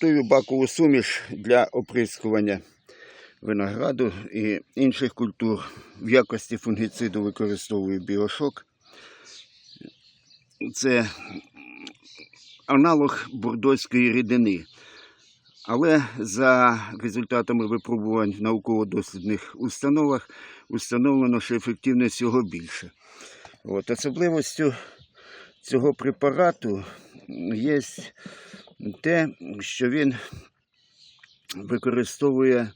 Готую бакову суміш для оприскування винограду і інших культур. В якості фунгіциду використовую біошок. Це аналог бордоської рідини. Але за результатами випробувань в науково-дослідних установах установлено, що ефективність його більше. От, особливостю цього препарату є те, що він використовує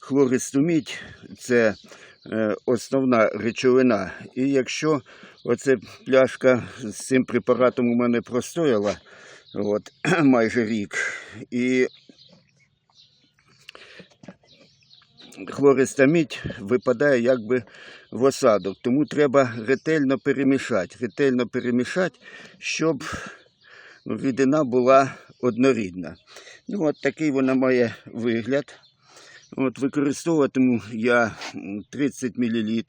хлористу мідь, це е, основна речовина. І якщо оця пляшка з цим препаратом у мене простояла от, майже рік, і хлориста мідь випадає якби в осадок. Тому треба ретельно перемішати. Ретельно перемішати, щоб рідина була однорідна. Ну, от такий вона має вигляд. От, використовуватиму я 30 мл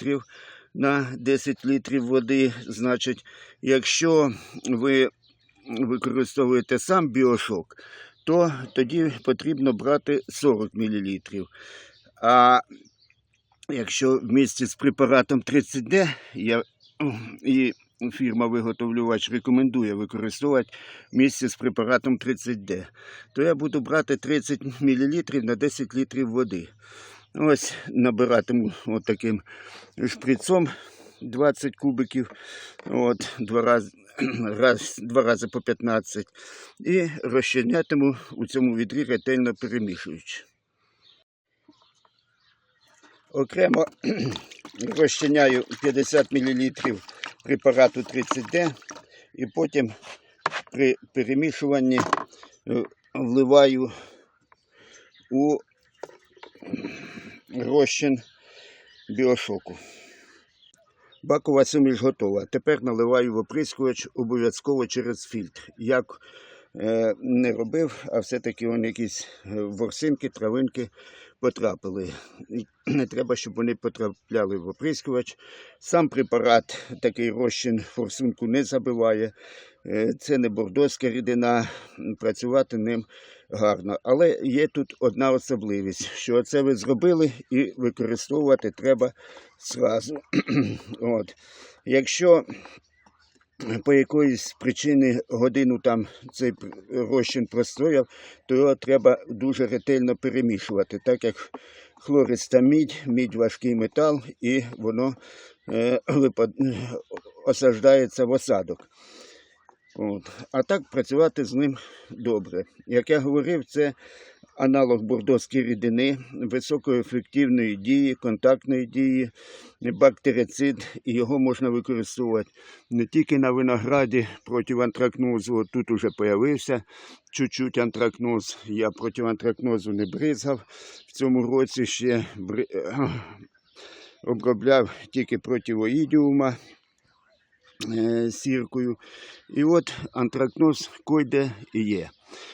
на 10 літрів води. Значить, якщо ви використовуєте сам біошок, то тоді потрібно брати 40 мл. А якщо в місті з препаратом 30D, я, і фірма-виготовлювач рекомендує використовувати в місті з препаратом 30D, то я буду брати 30 мл на 10 літрів води. Ось набиратиму от шприцом 20 кубиків, от, два рази, раз, два рази по 15, і розчинятиму у цьому відрі ретельно перемішуючи. Окремо розчиняю 50 мл препарату 30D і потім при перемішуванні е, вливаю у розчин біошоку. Бакова суміш готова. Тепер наливаю в оприскувач обов'язково через фільтр. Як не робив, а все-таки вони якісь е, ворсинки, травинки потрапили. Не треба, щоб вони потрапляли в оприскувач. Сам препарат такий розчин форсунку не забиває. Е, Це не бордоська рідина, працювати ним гарно. Але є тут одна особливість, що це ви зробили і використовувати треба зразу. От. Якщо по якоїсь причини годину там цей розчин простояв, то його треба дуже ретельно перемішувати, так як хлориста мідь, мідь важкий метал, і воно е, осаждається в осадок. От. А так працювати з ним добре. Як я говорив, це аналог бордоської рідини, високоефективної дії, контактної дії, бактерицид, і його можна використовувати не тільки на винограді проти антракнозу. От Тут уже з'явився чуть-чуть антракноз. Я проти антракнозу не бризгав. В цьому році ще бри... обробляв тільки проти оїдіума е, сіркою. І от антракноз койде і є.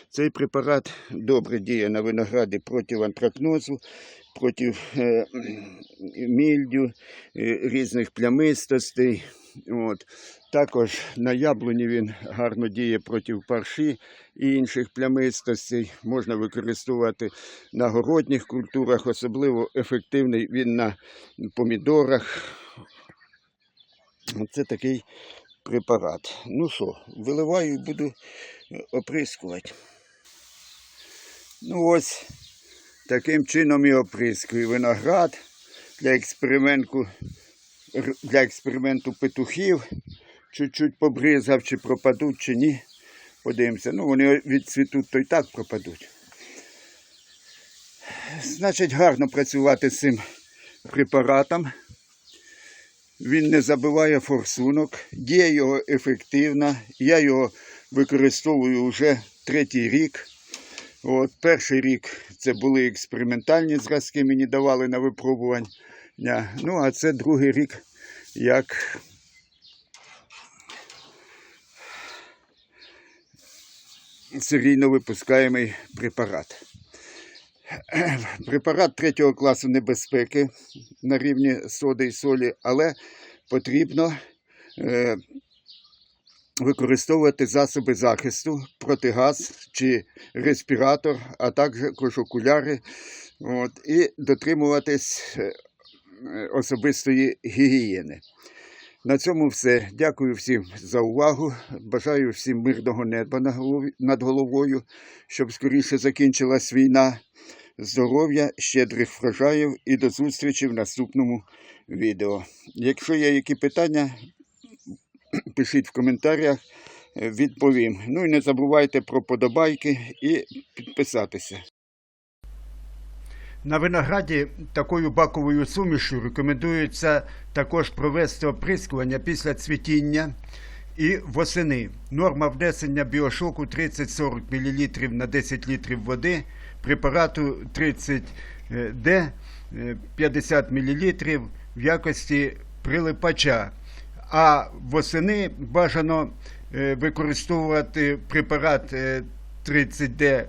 Цей препарат добре діє на винограді проти антракнозу, проти е, мільдю, е, різних плямистостей. От. Також на яблуні він гарно діє проти парші і інших плямистостей. Можна використовувати на городніх культурах, особливо ефективний він на помідорах. Це такий препарат. Ну що, виливаю і буду е, оприскувати. Ну ось таким чином і оприскую виноград для експерименту, для експерименту петухів. Чуть-чуть побризав, чи пропадуть, чи ні. Подивимося. Ну, вони відцвітуть, то й так пропадуть. Значить, гарно працювати з цим препаратом. Він не забиває форсунок, дія його ефективна. Я його використовую вже третій рік. От, перший рік це були експериментальні зразки, мені давали на випробування. Ну, а це другий рік, як серійно випускаємий препарат. Препарат третього класу небезпеки на рівні соди і солі, але потрібно е, використовувати засоби захисту, протигаз чи респіратор, а також окуляри, от, і дотримуватись е, особистої гігієни. На цьому все. Дякую всім за увагу. Бажаю всім мирного неба над головою, щоб скоріше закінчилась війна. Здоров'я, щедрих врожаїв і до зустрічі в наступному відео. Якщо є які питання, пишіть в коментарях, відповім. Ну і не забувайте про подобайки і підписатися. На винограді такою баковою сумішю рекомендується також провести оприскування після цвітіння і восени. Норма внесення біошоку 30-40 мл на 10 літрів води, препарату 30D 50 мл в якості прилипача. А восени бажано е, використовувати препарат е, 30D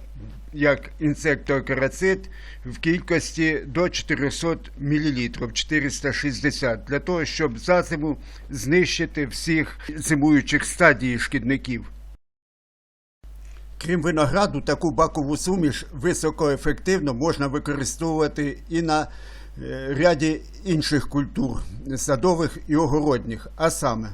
як інсектоакарацид в кількості до 400 мл, 460, для того, щоб за зиму знищити всіх зимуючих стадій шкідників. Крім винограду, таку бакову суміш високоефективно можна використовувати і на е, ряді інших культур садових і огородніх, а саме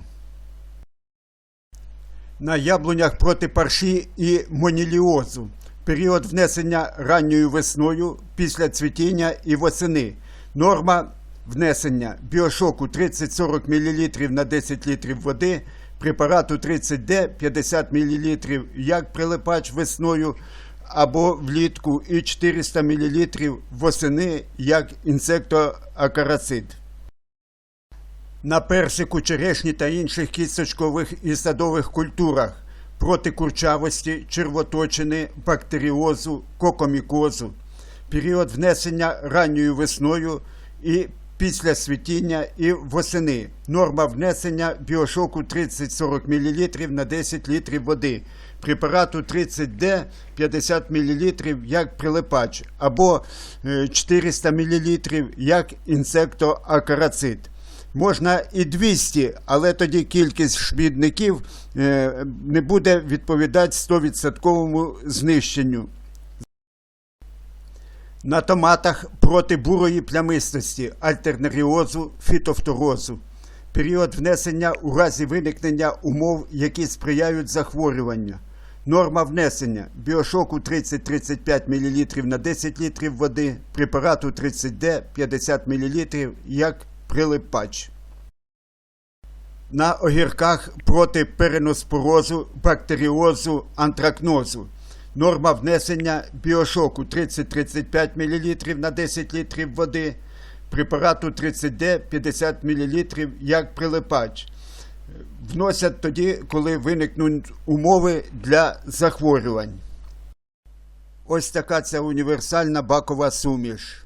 на яблунях проти парші і моніліозу. Період внесення ранньою весною після цвітіння і восени. Норма внесення біошоку 30-40 мл на 10 літрів води, препарату 30D 50 мл як прилипач весною або влітку і 400 мл восени як інсектоакарацид. На персику, черешні та інших кісточкових і садових культурах проти курчавості, червоточини, бактеріозу, кокомікозу. Період внесення ранньою весною і після світіння і восени. Норма внесення біошоку 30-40 мл на 10 літрів води. Препарату 30D 50 мл як прилипач або е, 400 мл як інсектоакарацид. Можна і 200, але тоді кількість шкідників е, не буде відповідати 100% знищенню. На томатах проти бурої плямистості, альтернаріозу, фітофторозу. Період внесення у разі виникнення умов, які сприяють захворюванню. Норма внесення біошоку 30-35 мл на 10 літрів води, препарату 30D 50 мл як прилипач. На огірках проти переноспорозу, бактеріозу, антракнозу. Норма внесення біошоку 30-35 мл на 10 літрів води, препарату 30D 50 мл як прилипач. Вносять тоді, коли виникнуть умови для захворювань. Ось така ця універсальна бакова суміш.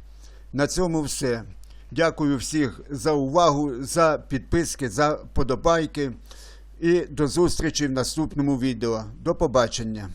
На цьому все. Дякую всіх за увагу, за підписки, за подобайки. І до зустрічі в наступному відео. До побачення.